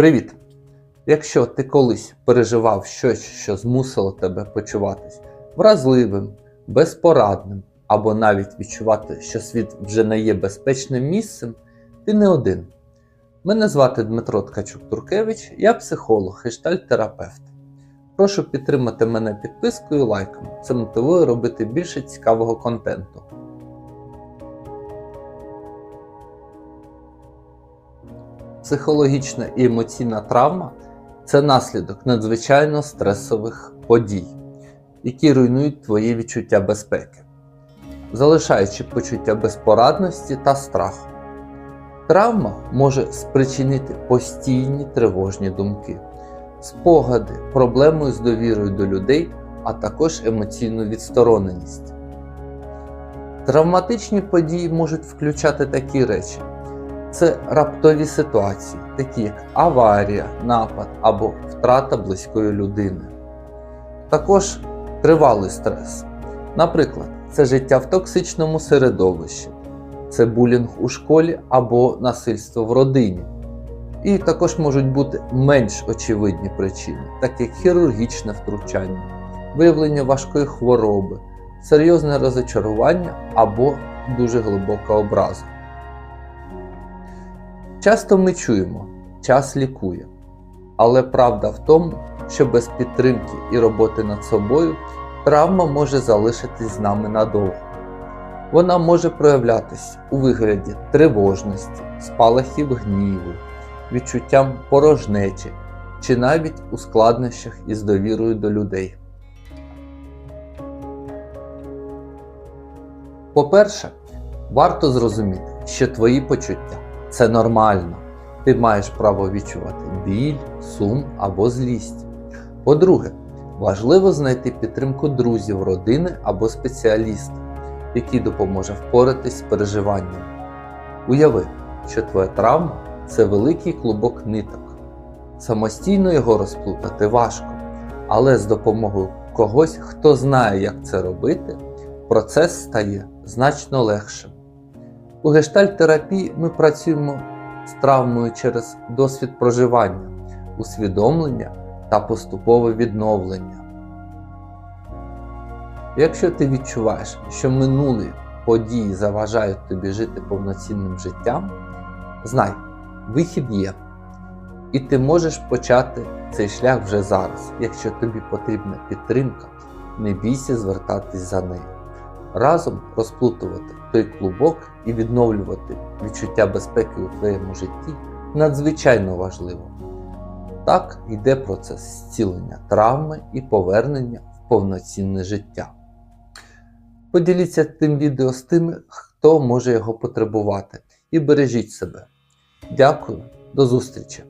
Привіт! Якщо ти колись переживав щось, що змусило тебе почуватись вразливим, безпорадним або навіть відчувати, що світ вже не є безпечним місцем, ти не один. Мене звати Дмитро Ткачук-Туркевич, я психолог, гештальт-терапевт. Прошу підтримати мене підпискою і лайком. Це мотивує робити більше цікавого контенту. Психологічна і емоційна травма це наслідок надзвичайно стресових подій, які руйнують твої відчуття безпеки, залишаючи почуття безпорадності та страху. Травма може спричинити постійні тривожні думки, спогади, проблеми з довірою до людей, а також емоційну відстороненість. Травматичні події можуть включати такі речі: це раптові ситуації, такі як аварія, напад або втрата близької людини. Також тривалий стрес. Наприклад, це життя в токсичному середовищі, це булінг у школі або насильство в родині. І також можуть бути менш очевидні причини, так як хірургічне втручання, виявлення важкої хвороби, серйозне розочарування або дуже глибока образа. Часто ми чуємо, час лікує, але правда в тому, що без підтримки і роботи над собою травма може залишитись з нами надовго. Вона може проявлятися у вигляді тривожності, спалахів гніву, відчуттям порожнечі чи навіть у складнощах із довірою до людей. По-перше, варто зрозуміти, що твої почуття це нормально. Ти маєш право відчувати біль, сум або злість. По-друге, важливо знайти підтримку друзів, родини або спеціаліста, який допоможе впоратись з переживанням. Уяви, що твоя травма це великий клубок ниток. Самостійно його розплутати важко, але з допомогою когось, хто знає, як це робити, процес стає значно легшим. У гештальт-терапії ми працюємо з травмою через досвід проживання, усвідомлення та поступове відновлення. Якщо ти відчуваєш, що минулі події заважають тобі жити повноцінним життям, знай, вихід є. І ти можеш почати цей шлях вже зараз. Якщо тобі потрібна підтримка, не бійся звертатись за нею. Разом розплутувати той клубок і відновлювати відчуття безпеки у твоєму житті надзвичайно важливо. Так йде процес зцілення травми і повернення в повноцінне життя. Поділіться тим відео з тими, хто може його потребувати, і бережіть себе. Дякую, до зустрічі!